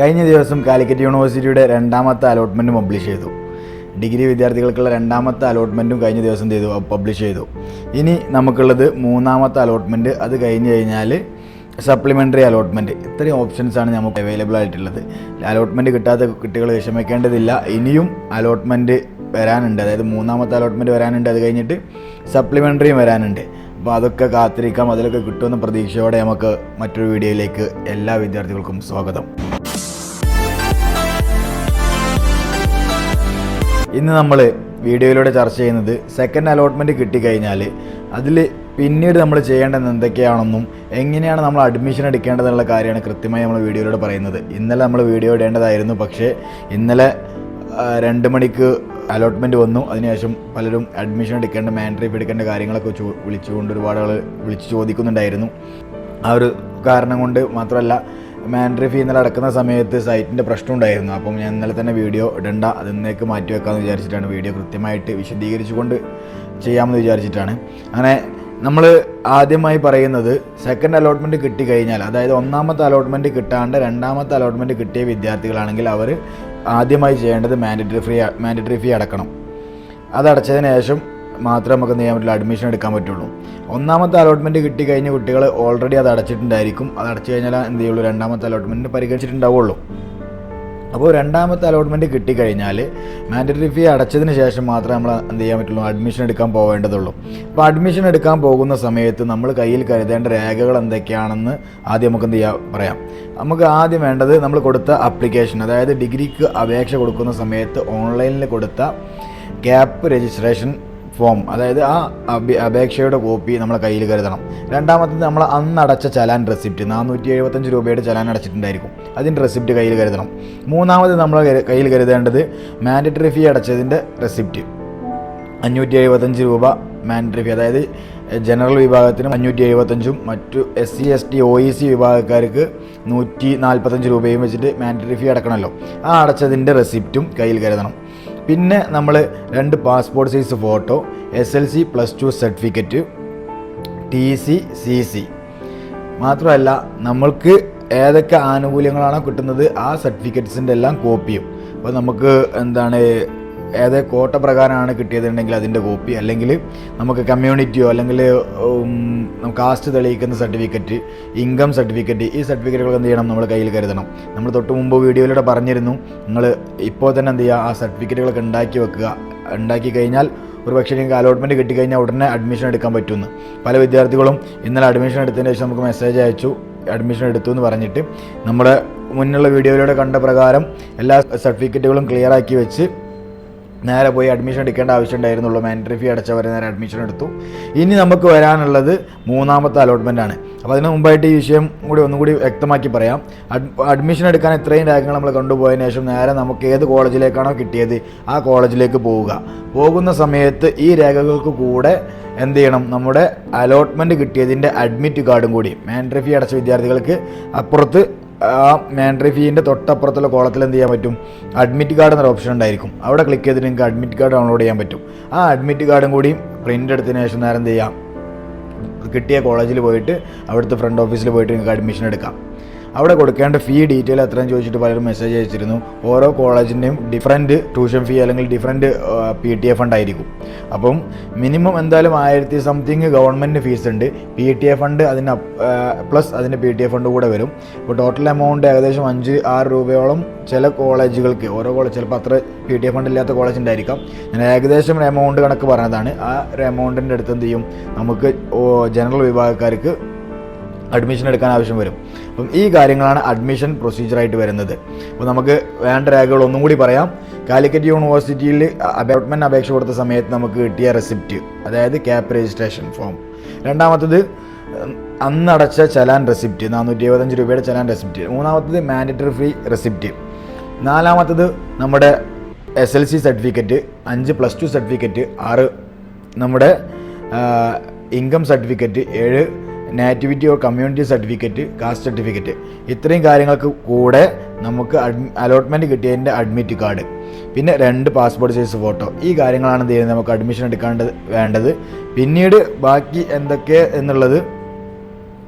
കഴിഞ്ഞ ദിവസം കാലിക്കറ്റ് യൂണിവേഴ്സിറ്റിയുടെ രണ്ടാമത്തെ അലോട്ട്മെന്റ് പബ്ലിഷ് ചെയ്തു. ഡിഗ്രി വിദ്യാർത്ഥികൾക്കുള്ള രണ്ടാമത്തെ അലോട്ട്മെന്റും കഴിഞ്ഞ ദിവസം ചെയ്തു പബ്ലിഷ് ചെയ്തു. ഇനി നമുക്കുള്ളത് മൂന്നാമത്തെ അലോട്ട്മെന്റ് അത് കഴിഞ്ഞ് കഴിഞ്ഞാൽ സപ്ലിമെന്ററി അലോട്ട്മെന്റ് ഇത്രയും ഓപ്ഷൻസാണ് നമുക്ക് അവൈലബിൾ ആയിട്ടുള്ളത്. അലോട്ട്മെന്റ് കിട്ടാത്ത കുട്ടികൾ വിഷമിക്കേണ്ടതില്ല. ഇനിയും അലോട്ട്മെന്റ് വരാനുണ്ട്. അതായത് മൂന്നാമത്തെ അലോട്ട്മെന്റ് വരാനുണ്ട്. അത് കഴിഞ്ഞിട്ട് സപ്ലിമെന്ററിയും വരാനുണ്ട്. അപ്പോൾ അതൊക്കെ കാത്തിരിക്കാം. അതിലൊക്കെ കിട്ടുമെന്ന പ്രതീക്ഷയോടെ നമുക്ക് മറ്റൊരു വീഡിയോയിലേക്ക് എല്ലാ വിദ്യാർത്ഥികൾക്കും സ്വാഗതം. ഇന്ന് നമ്മൾ വീഡിയോയിലൂടെ ചർച്ച ചെയ്യുന്നത് സെക്കൻഡ് അലോട്ട്മെന്റ് കിട്ടിക്കഴിഞ്ഞാൽ അതിൽ പിന്നീട് നമ്മൾ ചെയ്യേണ്ടത് എന്തൊക്കെയാണെന്നും എങ്ങനെയാണ് നമ്മൾ അഡ്മിഷൻ എടുക്കേണ്ടതെന്നുള്ള കാര്യമാണ് കൃത്യമായി നമ്മൾ വീഡിയോയിലൂടെ പറയുന്നത്. ഇന്നലെ നമ്മൾ വീഡിയോ ഇടേണ്ടതായിരുന്നു പക്ഷേ ഇന്നലെ രണ്ട് മണിക്ക് അലോട്ട്മെന്റ് വന്നു. അതിനുശേഷം പലരും അഡ്മിഷൻ എടുക്കേണ്ട മാൻഡ്രേപ്പ് എടുക്കേണ്ട കാര്യങ്ങളൊക്കെ വിളിച്ചുകൊണ്ട് ഒരുപാട് ആൾ വിളിച്ച് ചോദിക്കുന്നുണ്ടായിരുന്നു. ആ ഒരു കാരണം കൊണ്ട് മാത്രമല്ല മാൻഡ്രി ഫീ ഇന്നലെ അടക്കുന്ന സമയത്ത് സൈറ്റിന്റെ പ്രശ്നം ഉണ്ടായിരുന്നു അപ്പം ഞാൻ ഇന്നലെ തന്നെ വീഡിയോ ഇടണ്ട അതിന്നേക്ക് മാറ്റി വെക്കാമെന്ന് വിചാരിച്ചിട്ടാണ് വീഡിയോ കൃത്യമായിട്ട് വിശദീകരിച്ചുകൊണ്ട് ചെയ്യാമെന്ന് വിചാരിച്ചിട്ടാണ്. അങ്ങനെ നമ്മൾ ആദ്യമായി പറയുന്നത് സെക്കൻഡ് അലോട്ട്മെന്റ് കിട്ടിക്കഴിഞ്ഞാൽ അതായത് ഒന്നാമത്തെ അലോട്ട്മെന്റ് കിട്ടാണ്ട് രണ്ടാമത്തെ അലോട്ട്മെന്റ് കിട്ടിയ വിദ്യാർത്ഥികളാണെങ്കിൽ അവർ ആദ്യമായി ചെയ്യേണ്ടത് മാൻഡറ്ററി ഫ്രീ മാൻഡറ്ററി ഫീ അടക്കണം. അതടച്ചതിന് ശേഷം മാത്രമേ നമുക്ക് ചെയ്യാൻ അഡ്മിഷൻ എടുക്കാൻ പറ്റുള്ളൂ. ഒന്നാമത്തെ അലോട്ട്മെന്റ് കിട്ടി കഴിഞ്ഞ കുട്ടികൾ ഓൾറെഡി അത് അടച്ചിട്ടുണ്ടായിരിക്കും. അത് അടച്ചു കഴിഞ്ഞാൽ എന്ത് ചെയ്യുള്ളൂ? രണ്ടാമത്തെ അലോട്ട്മെന്റ് പരിഗണിച്ചിട്ടുണ്ടാവുള്ളൂ. അപ്പോൾ രണ്ടാമത്തെ അലോട്ട്മെന്റ് കിട്ടിക്കഴിഞ്ഞാൽ മാൻഡറ്ററി ഫീ അടച്ചതിന് ശേഷം മാത്രമേ നമ്മൾ എന്ത് ചെയ്യാൻ പറ്റുള്ളൂ? അഡ്മിഷൻ എടുക്കാൻ പോവേണ്ടതുള്ളൂ. അപ്പോൾ അഡ്മിഷൻ എടുക്കാൻ പോകുന്ന സമയത്ത് നമ്മൾ കയ്യിൽ കരുതേണ്ട രേഖകൾ എന്തൊക്കെയാണെന്ന് ആദ്യം നമുക്ക് എന്ത് ചെയ്യാം പറയാം. നമുക്ക് ആദ്യം വേണ്ടത് നമ്മൾ കൊടുത്ത അപ്ലിക്കേഷൻ അതായത് ഡിഗ്രിക്ക് അപേക്ഷ കൊടുക്കുന്ന സമയത്ത് ഓൺലൈനിൽ കൊടുത്ത ഗ്യാപ്പ് രജിസ്ട്രേഷൻ ഫോം അതായത് ആ അപേക്ഷയുടെ കോപ്പി നമ്മളെ കയ്യിൽ കരുതണം. രണ്ടാമത്തേത് നമ്മൾ അന്നടച്ച ചലാൻ റെസിപ്റ്റ് നാനൂറ്റി എഴുപത്തഞ്ച് രൂപയുടെ ചലാൻ അടച്ചിട്ടുണ്ടായിരിക്കും. അതിന്റെ റെസിപ്റ്റ് കയ്യിൽ കരുതണം. മൂന്നാമത് നമ്മൾ കയ്യിൽ കരുതേണ്ടത് മാൻഡറ്ററി ഫീ അടച്ചതിന്റെ റെസിപ്റ്റ് അഞ്ഞൂറ്റി എഴുപത്തഞ്ച് രൂപ മാൻഡറ്ററി ഫീ അതായത് ജനറൽ വിഭാഗത്തിന് അഞ്ഞൂറ്റി എഴുപത്തഞ്ചും മറ്റു S C S T O E C വിഭാഗക്കാർക്ക് നൂറ്റി നാൽപ്പത്തഞ്ച് രൂപയും വെച്ചിട്ട് മാൻഡറ്ററി ഫീ അടക്കണമല്ലോ. ആ അടച്ചതിന്റെ റെസിപ്റ്റും കയ്യിൽ കരുതണം. പിന്നെ നമ്മൾ രണ്ട് passport size photo S L C plus two certificate T C C C മാത്രമല്ല നമ്മൾക്ക് ഏതൊക്കെ ആനുകൂല്യങ്ങളാണോ കിട്ടുന്നത് ആ സർട്ടിഫിക്കറ്റ്സിന്റെ എല്ലാം കോപ്പിയും അപ്പോൾ നമുക്ക് എന്താണ് ഏത് കോട്ട പ്രകാരമാണ് കിട്ടിയതുണ്ടെങ്കിൽ അതിന്റെ കോപ്പി. അല്ലെങ്കിൽ നമുക്ക് കമ്മ്യൂണിറ്റിയോ അല്ലെങ്കിൽ കാസ്റ്റ് തെളിയിക്കുന്ന സർട്ടിഫിക്കറ്റ് ഇൻകം സർട്ടിഫിക്കറ്റ് ഈ സർട്ടിഫിക്കറ്റുകൾ എന്ത് ചെയ്യണം നമ്മൾ കയ്യിൽ കരുതണം. നമ്മൾ തൊട്ട് മുമ്പ് വീഡിയോയിലൂടെ പറഞ്ഞിരുന്നു നിങ്ങൾ ഇപ്പോൾ തന്നെ എന്ത് ചെയ്യുക ആ സർട്ടിഫിക്കറ്റുകളൊക്കെ ഉണ്ടാക്കി വെക്കുക. ഉണ്ടാക്കി കഴിഞ്ഞാൽ ഒരു പക്ഷേ നിങ്ങൾക്ക് അലോട്ട്മെന്റ് കിട്ടിക്കഴിഞ്ഞാൽ ഉടനെ അഡ്മിഷൻ എടുക്കാൻ പറ്റുമെന്ന്. പല വിദ്യാർത്ഥികളും ഇന്നലെ അഡ്മിഷൻ എടുത്തതിന് ശേഷം നമുക്ക് മെസ്സേജ് അയച്ചു അഡ്മിഷൻ എടുത്തു എന്ന് പറഞ്ഞിട്ട്. നമ്മുടെ മുന്നുള്ള വീഡിയോയിലൂടെ കണ്ട പ്രകാരം എല്ലാ സർട്ടിഫിക്കറ്റുകളും ക്ലിയർ ആക്കി വെച്ച് നേരെ പോയി അഡ്മിഷൻ എടുക്കേണ്ട ആവശ്യമുണ്ടായിരുന്നുള്ളൂ. മാൻഡറി ഫീ അടച്ചവരെ നേരെ അഡ്മിഷൻ എടുത്തു. ഇനി നമുക്ക് വരാനുള്ളത് മൂന്നാമത്തെ അലോട്ട്മെന്റ് ആണ്. അപ്പോൾ അതിന് മുമ്പായിട്ട് ഈ വിഷയം കൂടി ഒന്നുകൂടി വ്യക്തമാക്കി പറയാം. അഡ്മിഷൻ എടുക്കാൻ ഇത്രയും രേഖകൾ നമ്മൾ കൊണ്ടുപോയതിനു ശേഷം നേരെ നമുക്ക് ഏത് കോളേജിലേക്കാണോ കിട്ടിയത് ആ കോളേജിലേക്ക് പോവുക. പോകുന്ന സമയത്ത് ഈ രേഖകൾക്ക് കൂടെ എന്ത് ചെയ്യണം? നമ്മുടെ അലോട്ട്മെന്റ് കിട്ടിയതിന്റെ അഡ്മിറ്റ് കാർഡും കൂടി. മാൻഡറി ഫീ അടച്ച വിദ്യാർത്ഥികൾക്ക് അപ്പുറത്ത് ആ മാൻഡ്രി ഫീന്റെ തൊട്ടപ്പുറത്തുള്ള കോളത്തിൽ എന്ത് ചെയ്യാൻ പറ്റും? അഡ്മിറ്റ് കാർഡ് എന്നൊരു ഓപ്ഷൻ ഉണ്ടായിരിക്കും. അവിടെ ക്ലിക്ക് ചെയ്തിട്ട് നിങ്ങൾക്ക് അഡ്മിറ്റ് കാർഡ് ഡൗൺലോഡ് ചെയ്യാൻ പറ്റും. ആ അഡ്മിറ്റ് കാർഡും കൂടി പ്രിന്റ് എടുത്തതിന് ശേഷം നേരം എന്ത് ചെയ്യാം? കിട്ടിയ കോളേജിൽ പോയിട്ട് അവിടുത്തെ ഫ്രണ്ട് ഓഫീസിൽ പോയിട്ട് നിങ്ങൾക്ക് അഡ്മിഷൻ എടുക്കാം. അവിടെ കൊടുക്കേണ്ട ഫീ ഡീറ്റെയിൽ എത്രയും ചോദിച്ചിട്ട് പലരും മെസ്സേജ് അയച്ചിരുന്നു. ഓരോ കോളേജിന്റെയും ഡിഫറന്റ് ട്യൂഷൻ ഫീ അല്ലെങ്കിൽ different P T A fund ആയിരിക്കും. അപ്പം മിനിമം എന്തായാലും ആയിരത്തി സംതിങ് ഗവൺമെന്റ് ഫീസ് ഉണ്ട്. പി ടി എ ഫണ്ട് അതിന് പ്ലസ് അതിന്റെ പി ടി എ ഫണ്ട് കൂടെ വരും. അപ്പോൾ ടോട്ടൽ എമൗണ്ട് ഏകദേശം അഞ്ച് ആറ് രൂപയോളം ചില കോളേജുകൾക്ക് ഓരോ കോളേജ് ചിലപ്പോൾ അത്ര പി ടി എ ഫണ്ട് ഇല്ലാത്ത കോളേജ് ഉണ്ടായിരിക്കാം. ഞാൻ ഏകദേശം ഒരു എമൗണ്ട് കണക്ക് പറഞ്ഞതാണ്. ആ ഒരു എമൗണ്ടിന്റെ അടുത്ത് എന്ത് ചെയ്യും? നമുക്ക് ജനറൽ വിഭാഗക്കാർക്ക് അഡ്മിഷൻ എടുക്കാൻ ആവശ്യം വരും. അപ്പം ഈ കാര്യങ്ങളാണ് അഡ്മിഷൻ പ്രൊസീജിയറായിട്ട് വരുന്നത്. അപ്പോൾ നമുക്ക് വേണ്ട രേഖകൾ ഒന്നും കൂടി പറയാം. കാലിക്കറ്റ് യൂണിവേഴ്സിറ്റിയിൽ അലോട്ട്മെന്റ് അപേക്ഷ കൊടുത്ത സമയത്ത് നമുക്ക് കിട്ടിയ റെസിപ്റ്റ് അതായത് ക്യാപ് രജിസ്ട്രേഷൻ ഫോം രണ്ടാമത്തത് അന്നടച്ച ചലാൻ റെസിപ്റ്റ് നാനൂറ്റി എഴുപത്തഞ്ച് രൂപയുടെ ചലാൻ റെസിപ്റ്റ് മൂന്നാമത്തത് മാൻഡറ്ററി ഫ്രീ റെസിപ്റ്റ് നാലാമത്തത് നമ്മുടെ എസ് എൽ സി സർട്ടിഫിക്കറ്റ് അഞ്ച് പ്ലസ് ടു സർട്ടിഫിക്കറ്റ് ആറ് നമ്മുടെ ഇൻകം സർട്ടിഫിക്കറ്റ് ഏഴ് nativity or community certificate caste certificate ഇത്രയും കാര്യങ്ങൾക്ക് കൂടെ നമുക്ക് അലോട്ട്മെന്റ് കിട്ടിയതിന്റെ അഡ്മിറ്റ് കാർഡ് പിന്നെ രണ്ട് പാസ്പോർട്ട് സൈസ് ഫോട്ടോ ഈ കാര്യങ്ങളാണ് എന്ത് ചെയ്യുന്നത്? നമുക്ക് അഡ്മിഷൻ എടുക്കേണ്ടത് വേണ്ടത്. പിന്നീട് ബാക്കി എന്തൊക്കെ എന്നുള്ളത്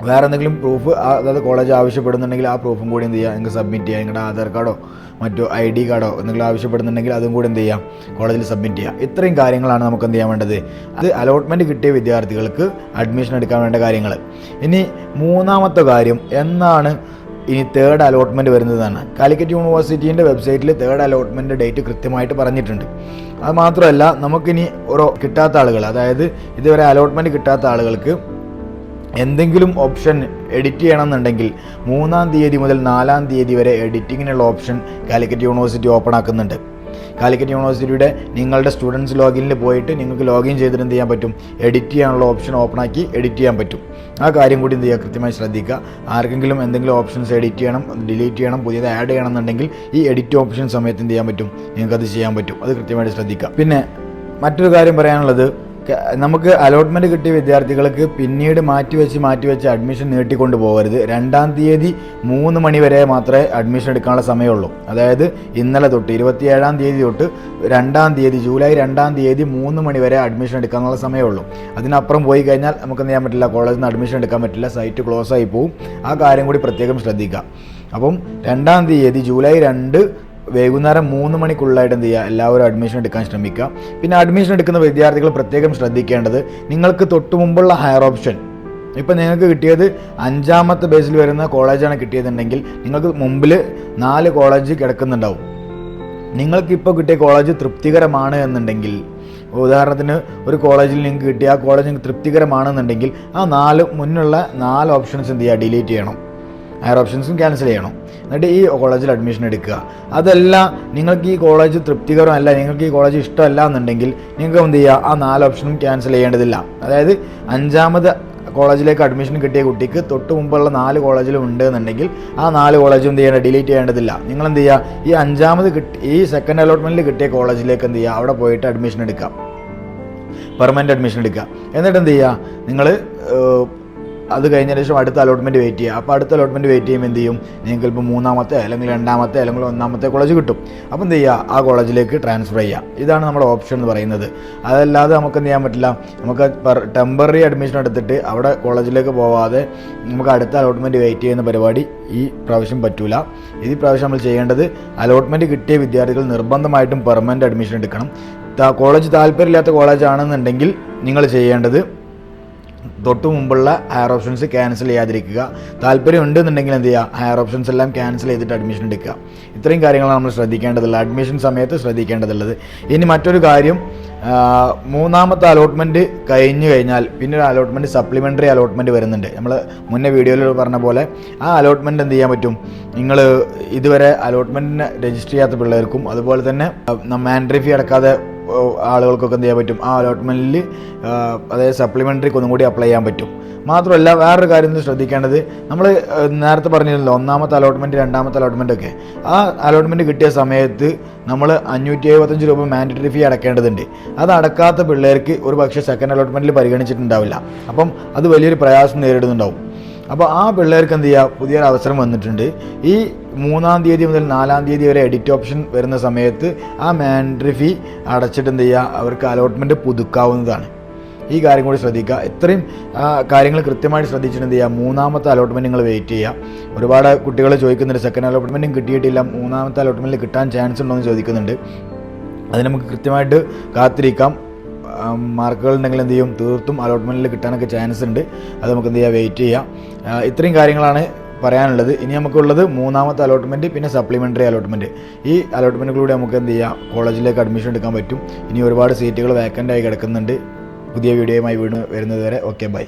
വേറെ എന്തെങ്കിലും പ്രൂഫ് അതായത് കോളേജ് ആവശ്യപ്പെടുന്നുണ്ടെങ്കിൽ ആ പ്രൂഫും കൂടി എന്ത് ചെയ്യുക നിങ്ങൾക്ക് സബ്മിറ്റ് ചെയ്യുക നിങ്ങളുടെ ആധാർ കാർഡോ മറ്റോ ഐ ഡി കാർഡോ എന്തെങ്കിലും ആവശ്യപ്പെടുന്നുണ്ടെങ്കിൽ അതും കൂടി എന്ത് ചെയ്യാം? കോളേജിൽ സബ്മിറ്റ് ചെയ്യാം. ഇത്രയും കാര്യങ്ങളാണ് നമുക്ക് എന്ത് ചെയ്യാൻ വേണ്ടത്? അത് അലോട്ട്മെന്റ് കിട്ടിയ വിദ്യാർത്ഥികൾക്ക് അഡ്മിഷൻ എടുക്കാൻ വേണ്ട കാര്യങ്ങൾ ഇനി മൂന്നാമത്തെ കാര്യം എന്നാണ് ഇനി തേർഡ് അലോട്ട്മെന്റ് വരുന്നതാണ് കാലിക്കറ്റ് യൂണിവേഴ്സിറ്റീന്റെ വെബ്സൈറ്റിൽ തേർഡ് അലോട്ട്മെന്റ് ഡേറ്റ് കൃത്യമായിട്ട് പറഞ്ഞിട്ടുണ്ട്. അത് മാത്രമല്ല നമുക്കിനി ഓരോ കിട്ടാത്ത ആളുകൾ അതായത് ഇതുവരെ അലോട്ട്മെന്റ് കിട്ടാത്ത ആളുകൾക്ക് എന്തെങ്കിലും ഓപ്ഷൻ എഡിറ്റ് ചെയ്യണമെന്നുണ്ടെങ്കിൽ മൂന്നാം തീയതി മുതൽ നാലാം തീയതി വരെ എഡിറ്റിങ്ങിനുള്ള ഓപ്ഷൻ കാലിക്കറ്റ് യൂണിവേഴ്സിറ്റി ഓപ്പൺ ആക്കുന്നുണ്ട്. കാലിക്കറ്റ് യൂണിവേഴ്സിറ്റിയുടെ നിങ്ങളുടെ സ്റ്റുഡൻസ് ലോഗിനിൽ പോയിട്ട് നിങ്ങൾക്ക് ലോഗിൻ ചെയ്തിട്ട് എന്ത് ചെയ്യാൻ പറ്റും? എഡിറ്റ് ചെയ്യാനുള്ള ഓപ്ഷൻ ഓപ്പൺ ആക്കി എഡിറ്റ് ചെയ്യാൻ പറ്റും. ആ കാര്യം കൂടി എന്ത് ചെയ്യുക? കൃത്യമായി ശ്രദ്ധിക്കുക. ആർക്കെങ്കിലും എന്തെങ്കിലും ഓപ്ഷൻസ് എഡിറ്റ് ചെയ്യണം ഡിലീറ്റ് ചെയ്യണം പുതിയത് ആഡ് ചെയ്യണം എന്നുണ്ടെങ്കിൽ ഈ എഡിറ്റ് ഓപ്ഷൻ സമയത്ത് എന്ത് ചെയ്യാൻ പറ്റും? നിങ്ങൾക്ക് അത് ചെയ്യാൻ പറ്റും. അത് കൃത്യമായിട്ട് ശ്രദ്ധിക്കുക. പിന്നെ മറ്റൊരു കാര്യം പറയാനുള്ളത് നമുക്ക് അലോട്ട്മെന്റ് കിട്ടിയ വിദ്യാർത്ഥികൾക്ക് പിന്നീട് മാറ്റിവെച്ച് മാറ്റിവെച്ച് അഡ്മിഷൻ നീട്ടിക്കൊണ്ട് പോകരുത്. രണ്ടാം തീയതി മൂന്ന് മണി വരെ മാത്രമേ അഡ്മിഷൻ എടുക്കാനുള്ള സമയമുള്ളൂ. അതായത് ഇന്നലെ തൊട്ട് ഇരുപത്തിയേഴാം തീയതി തൊട്ട് രണ്ടാം തീയതി ജൂലൈ രണ്ടാം തീയതി മൂന്ന് മണി വരെ അഡ്മിഷൻ എടുക്കാനുള്ള സമയമുള്ളൂ. അതിനപ്പുറം പോയി കഴിഞ്ഞാൽ നമുക്ക് ചെയ്യാൻ പറ്റില്ല കോളേജിൽ നിന്ന് അഡ്മിഷൻ എടുക്കാൻ പറ്റില്ല സൈറ്റ് ക്ലോസ് ആയി പോവും. ആ കാര്യം കൂടി പ്രത്യേകം ശ്രദ്ധിക്കുക. അപ്പം രണ്ടാം തീയതി ജൂലൈ രണ്ട് വൈകുന്നേരം മൂന്ന് മണിക്കുള്ളിലായിട്ട് എന്ത് ചെയ്യുക? എല്ലാവരും അഡ്മിഷൻ എടുക്കാൻ ശ്രമിക്കുക. പിന്നെ അഡ്മിഷൻ എടുക്കുന്ന വിദ്യാർത്ഥികൾ പ്രത്യേകം ശ്രദ്ധിക്കേണ്ടത് നിങ്ങൾക്ക് തൊട്ട് മുമ്പുള്ള ഹയർ ഓപ്ഷൻ ഇപ്പം നിങ്ങൾക്ക് കിട്ടിയത് അഞ്ചാമത്തെ ബേസിൽ വരുന്ന കോളേജാണ് കിട്ടിയതുണ്ടെങ്കിൽ നിങ്ങൾക്ക് മുമ്പിൽ നാല് കോളേജ് കിടക്കുന്നുണ്ടാവും. നിങ്ങൾക്കിപ്പോൾ കിട്ടിയ കോളേജ് തൃപ്തികരമാണ് എന്നുണ്ടെങ്കിൽ ഉദാഹരണത്തിന് ഒരു കോളേജിൽ നിങ്ങൾക്ക് കിട്ടിയ ആ കോളേജ് നിങ്ങൾക്ക് തൃപ്തികരമാണെന്നുണ്ടെങ്കിൽ ആ നാല് മുന്നുള്ള നാല് ഓപ്ഷൻസ് എന്ത് ചെയ്യുക? ഡിലീറ്റ് ചെയ്യണം. ഹയർ ഓപ്ഷൻസും ക്യാൻസൽ ചെയ്യണം. എന്നിട്ട് ഈ കോളേജിൽ അഡ്മിഷൻ എടുക്കുക. അതല്ല നിങ്ങൾക്ക് ഈ കോളേജ് തൃപ്തികരമല്ല നിങ്ങൾക്ക് ഈ കോളേജ് ഇഷ്ടമല്ല എന്നുണ്ടെങ്കിൽ നിങ്ങൾക്ക് എന്ത് ചെയ്യുക ആ നാല് ഓപ്ഷനും ക്യാൻസൽ ചെയ്യേണ്ടതില്ല. അതായത് അഞ്ചാമത് കോളേജിലേക്ക് അഡ്മിഷൻ കിട്ടിയ കുട്ടിക്ക് തൊട്ട് മുമ്പുള്ള നാല് കോളേജിലും ഉണ്ട് എന്നുണ്ടെങ്കിൽ ആ നാല് കോളേജും എന്ത് ചെയ്യേണ്ട ഡിലീറ്റ് ചെയ്യേണ്ടതില്ല. നിങ്ങൾ എന്ത് ചെയ്യുക ഈ അഞ്ചാമത് കിട്ടി ഈ സെക്കൻഡ് അലോട്ട്മെന്റിൽ കിട്ടിയ കോളേജിലേക്ക് എന്ത് ചെയ്യുക അവിടെ പോയിട്ട് അഡ്മിഷൻ എടുക്കാം. പെർമനന്റ് അഡ്മിഷൻ എടുക്കുക. എന്നിട്ട് എന്ത് ചെയ്യുക നിങ്ങൾ അത് കഴിഞ്ഞതിന് ശേഷം അടുത്ത അലോട്ട്മെന്റ് വെയിറ്റ് ചെയ്യുക. അപ്പോൾ അടുത്ത അലോട്ട്മെന്റ് വെയിറ്റ് ചെയ്യുമ്പോൾ എന്ത് ചെയ്യും? നിങ്ങൾക്ക് ഇപ്പോൾ മൂന്നാമത്തെ അല്ലെങ്കിൽ രണ്ടാമത്തെ അല്ലെങ്കിൽ ഒന്നാമത്തെ കോളേജ് കിട്ടും. അപ്പോൾ എന്ത് ചെയ്യുക? ആ കോളേജിലേക്ക് ട്രാൻസ്ഫർ ചെയ്യുക. ഇതാണ് നമ്മുടെ ഓപ്ഷൻ എന്ന് പറയുന്നത്. അതല്ലാതെ നമുക്ക് എന്ത് ചെയ്യാൻ പറ്റില്ല? നമുക്ക് ടെമ്പററി അഡ്മിഷൻ എടുത്തിട്ട് അവിടെ കോളേജിലേക്ക് പോവാതെ നമുക്ക് അടുത്ത അലോട്ട്മെന്റ് വെയിറ്റ് ചെയ്യുന്ന പരിപാടി ഈ പ്രാവശ്യം പറ്റൂല. ഈ പ്രാവശ്യം നമ്മൾ ചെയ്യേണ്ടത് അലോട്ട്മെന്റ് കിട്ടിയ വിദ്യാർത്ഥികൾ നിർബന്ധമായിട്ടും പെർമനന്റ് അഡ്മിഷൻ എടുക്കണം. കോളേജ് താല്പര്യമില്ലാത്ത കോളേജ് ആണെന്നുണ്ടെങ്കിൽ നിങ്ങൾ ചെയ്യേണ്ടത് തൊട്ട് മുമ്പുള്ള ഹയർ ഓപ്ഷൻസ് ക്യാൻസൽ ചെയ്യാതിരിക്കുക. താല്പര്യം ഉണ്ടെന്നുണ്ടെങ്കിൽ എന്ത് ചെയ്യുക? ഹയർ ഓപ്ഷൻസ് എല്ലാം ക്യാൻസൽ ചെയ്തിട്ട് അഡ്മിഷൻ എടുക്കുക. ഇത്രയും കാര്യങ്ങളാണ് നമ്മൾ ശ്രദ്ധിക്കേണ്ടതുള്ളത്. അഡ്മിഷൻ സമയത്ത് ശ്രദ്ധിക്കേണ്ടതുള്ളത്. ഇനി മറ്റൊരു കാര്യം മൂന്നാമത്തെ അലോട്ട്മെന്റ് കഴിഞ്ഞു കഴിഞ്ഞാൽ പിന്നെ ഒരു അലോട്ട്മെന്റ് സപ്ലിമെന്ററി അലോട്ട്മെന്റ് വരുന്നുണ്ട്. നമ്മൾ മുന്നേ വീഡിയോയിൽ പറഞ്ഞ പോലെ ആ അലോട്ട്മെന്റ് എന്ത് ചെയ്യാൻ പറ്റും? നിങ്ങൾ ഇതുവരെ അലോട്ട്മെന്റിന് രജിസ്റ്റർ ചെയ്യാത്ത പിള്ളേർക്കും അതുപോലെ തന്നെ മാൻഡറി ഫീ അടക്കാതെ ആളുകൾക്കൊക്കെ എന്ത് ചെയ്യാൻ പറ്റും? ആ അലോട്ട്മെന്റിൽ അതായത് സപ്ലിമെന്ററിക്ക് ഒന്നും കൂടി അപ്ലൈ ചെയ്യാൻ പറ്റും. മാത്രമല്ല വേറൊരു കാര്യം ശ്രദ്ധിക്കേണ്ടത് നമ്മൾ നേരത്തെ പറഞ്ഞിരുന്നല്ലോ ഒന്നാമത്തെ അലോട്ട്മെന്റ് രണ്ടാമത്തെ അലോട്ട്മെന്റ് ഒക്കെ. ആ അലോട്ട്മെന്റ് കിട്ടിയ സമയത്ത് നമ്മൾ അഞ്ഞൂറ്റി എഴുപത്തഞ്ച് രൂപ മാൻഡറ്ററി ഫീ അടക്കേണ്ടതുണ്ട്. അത് അടക്കാത്ത പിള്ളേർക്ക് ഒരു പക്ഷേ സെക്കൻഡ് അലോട്ട്മെന്റിൽ പരിഗണിച്ചിട്ടുണ്ടാവില്ല. അപ്പം അത് വലിയൊരു പ്രയാസം നേരിടുന്നുണ്ടാവും. അപ്പോൾ ആ പിള്ളേർക്ക് എന്ത് ചെയ്യുക പുതിയൊരു അവസരം വന്നിട്ടുണ്ട്. ഈ മൂന്നാം തീയതി മുതൽ നാലാം തീയതി വരെ എഡിറ്റ് ഓപ്ഷൻ വരുന്ന സമയത്ത് ആ മാൻഡറി ഫീ അടച്ചിട്ട് എന്ത് ചെയ്യുക? അവർക്ക് അലോട്ട്മെന്റ് പുതുക്കാവുന്നതാണ്. ഈ കാര്യം കൂടി ശ്രദ്ധിക്കുക. ഇത്രയും കാര്യങ്ങൾ കൃത്യമായിട്ട് ശ്രദ്ധിച്ചിട്ട് എന്ത് ചെയ്യുക? മൂന്നാമത്തെ അലോട്ട്മെന്റ് നിങ്ങൾ വെയിറ്റ് ചെയ്യുക. ഒരുപാട് കുട്ടികൾ ചോദിക്കുന്നുണ്ട് സെക്കൻഡ് അലോട്ട്മെന്റും കിട്ടിയിട്ടില്ല. മൂന്നാമത്തെ അലോട്ട്മെന്റിൽ കിട്ടാൻ ചാൻസ് ഉണ്ടോ? എന്ന് ചോദിക്കുന്നുണ്ട്. അത് നമുക്ക് കൃത്യമായിട്ട് കാത്തിരിക്കാം. മാർക്കുകൾ ഉണ്ടെങ്കിൽ എന്ത് ചെയ്യും? തീർത്തും അലോട്ട്മെന്റിൽ കിട്ടാനൊക്കെ ചാൻസ് ഉണ്ട്. അത് നമുക്ക് എന്ത് ചെയ്യാം വെയിറ്റ് ചെയ്യാം ഇത്രയും കാര്യങ്ങളാണ് പറയാനുള്ളത്. ഇനി നമുക്കുള്ളത് മൂന്നാമത്തെ അലോട്ട്മെന്റ് പിന്നെ സപ്ലിമെന്ററി അലോട്ട്മെന്റ് ഈ അലോട്ട്മെന്റുകളിലൂടെ നമുക്ക് എന്ത് ചെയ്യാം? കോളേജിലേക്ക് അഡ്മിഷൻ എടുക്കാൻ പറ്റും. ഇനി ഒരുപാട് സീറ്റുകൾ വേക്കന്റ് ആയി കിടക്കുന്നുണ്ട്. പുതിയ വീഡിയോയുമായി വീണ്ടും വരുന്നത് വരെ. Okay bye